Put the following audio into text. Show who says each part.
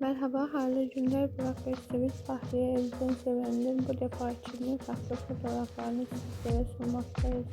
Speaker 1: Merhaba, Hayırlı Günler Burak Öztürk, Fahriye Evden Sevenler. Bu defa Çin'in farklı fotoğraflarını sizlere sunmaktayız.